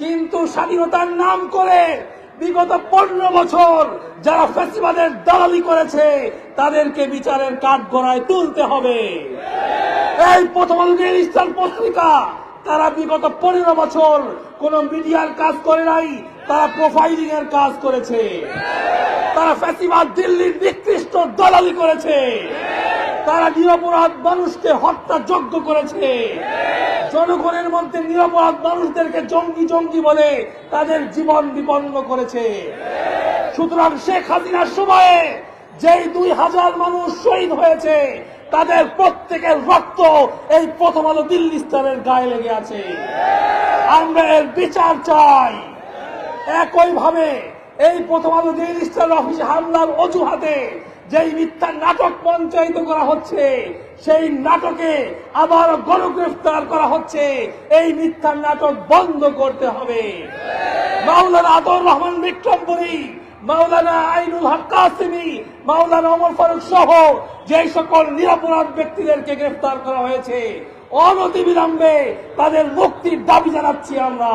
কিন্তু স্বাধীনতার নাম করে বিগত পনেরো বছর যারা ফেস্টিভালের দালালি করেছে, তাদেরকে বিচারের কাঠ গড়ায় তুলতে হবে। এই প্রথম আলোকের ইসলাম পত্রিকা, তারা বিগত পনেরো বছর কোন মিডিয়ার কাজ করে নাই, তারা প্রোফাইলিং এর কাজ করেছে। তারা ফেস্টিভাল দিল্লির নিকৃষ্ট দালালি করেছে। নিরপরাধ মানুষকে হত্যা যোগ্য করেছে। জনগণের মধ্যে নিরপরাধ মানুষদেরকে জঙ্গি জঙ্গি বলে তাদের জীবন বিপন্ন করেছে। সুতরাং শেখ হাসিনার সময়ে যেই দুই হাজার মানুষ শহীদ হয়েছে, তাদের প্রত্যেকের রক্ত এই প্রথম আলো দিল্লি স্থানের গায়ে লেগে আছে। আমরা এর বিচার চাই। একইভাবে এই প্রথম আলো ডেইলি স্টার অফিসে হামলার অজুহাতে যেই মিথ্যা নাটক মঞ্চায়িত করা হচ্ছে, সেই নাটকে আবার গণগ্রেফতার করা হচ্ছে। এই মিথ্যা নাটক বন্ধ করতে হবে। মাওলানা আদর রহমান বিক্রমপুরী মাওলানা আইনুল হক কাসিমি, মাওলানা ওমর ফারুক সহ যে সকল নিরাপরাধ ব্যক্তিদেরকে গ্রেফতার করা হয়েছে, অনতিবিলম্বে তাদের মুক্তির দাবি জানাচ্ছি আমরা।